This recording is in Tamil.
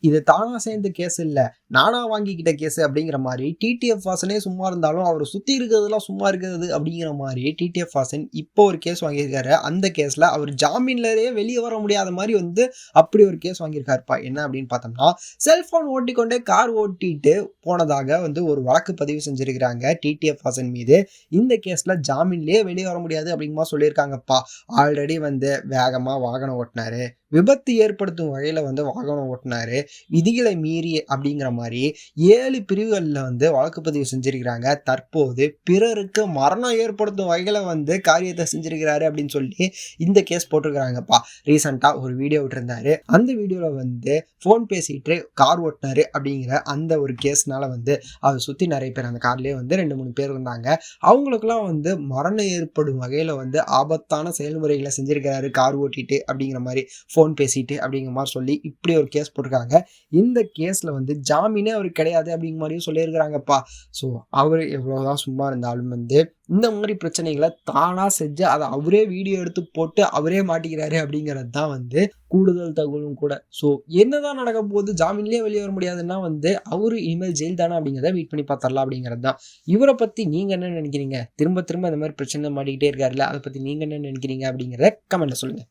இது தானா சேர்ந்த கேஸ் இல்லை. நானா வாங்கிக்கிட்ட கேஸ் அப்படிங்கிற மாதிரி டிடிஎஃப் வாசனே சும்மா இருந்தாலும் அவர் சுற்றி இருக்கிறதுலாம் சும்மா இருக்கிறது அப்படிங்கிற மாதிரி டிடிஎஃப் வாசன் இப்போ ஒரு கேஸ் வாங்கியிருக்காரு. அந்த கேஸில் அவர் ஜாமீன்லயே வெளியே வர முடியாத மாதிரி வந்து அப்படி ஒரு கேஸ் வாங்கியிருக்காருப்பா. என்ன அப்படின்னு பார்த்தோம்னா செல்ஃபோன் ஓட்டிக்கொண்டே கார் ஓட்டிட்டு போனதாக வந்து ஒரு வழக்கு பதிவு செஞ்சுருக்கிறாங்க டிடிஎஃப் வாசன் மீது. இந்த கேஸில் ஜாமீன்லேயே வெளியே வர முடியாது அப்படிங்கமா சொல்லியிருக்காங்கப்பா. ஆல்ரெடி வந்து வேகமாக வாகனம் ஓட்டினாரு. விபத்து ஏற்படுத்தும் வகையில் வந்து வாகனம் ஓட்டினாரு. விதிகளை மீறி அப்படிங்கிற மாதிரி ஏழு பிரிவுகளில் வந்து வழக்கு பதிவு செஞ்சிருக்கிறாங்க. தற்போது பிறருக்கு மரணம் ஏற்படுத்தும் வகையில் வந்து காரியத்தை செஞ்சிருக்கிறாரு அப்படின்னு சொல்லி இந்த கேஸ் போட்டிருக்கிறாங்கப்பா. ரீசெண்டாக ஒரு வீடியோ விட்டுருந்தாரு. அந்த வீடியோவில் வந்து ஃபோன் பேசிட்டு கார் ஓட்டினாரு அப்படிங்கிற அந்த ஒரு கேஸ்னால வந்து அதை சுற்றி நிறைய பேர் அந்த கார்லேயே வந்து ரெண்டு மூணு பேர் இருந்தாங்க. அவங்களுக்குலாம் வந்து மரணம் ஏற்படும் வகையில் வந்து ஆபத்தான செயல்முறைகளை செஞ்சிருக்கிறாரு கார் ஓட்டிட்டு அப்படிங்கிற மாதிரி ஃபோன் பேசிட்டு அப்படிங்கிற மாதிரி சொல்லி இப்படி ஒரு கேஸ் போட்டிருக்காங்க. இந்த கேஸில் வந்து ஜாமீனே அவருக்கு கிடையாது அப்படிங்கிற மாதிரியும் சொல்லியிருக்கிறாங்கப்பா. ஸோ அவர் எவ்வளோதான் சும்மா இருந்தாலும் வந்து இந்த மாதிரி பிரச்சனைகளை தானாக செஞ்சு அதை அவரே வீடியோ எடுத்து போட்டு அவரே மாட்டிக்கிறாரு அப்படிங்கிறது தான் வந்து கூடுதல் தகவலும் கூட. ஸோ என்னதான் நடக்க போகுது ஜாமீன்லேயே வெளியே வர முடியாதுன்னா வந்து அவரு இனிமேல் ஜெயில் தானே அப்படிங்கிறத வெயிட் பண்ணி பார்த்தரலாம் அப்படிங்கிறது தான். இவரை பற்றி நீங்கள் என்ன நினைக்கிறீங்க? திரும்ப திரும்ப இந்த மாதிரி பிரச்சனை மாட்டிக்கிட்டே இருக்காருல்ல அதை பற்றி நீங்கள் என்ன நினைக்கிறீங்க அப்படிங்கிறத கமெண்ட்டில் சொல்லுங்கள்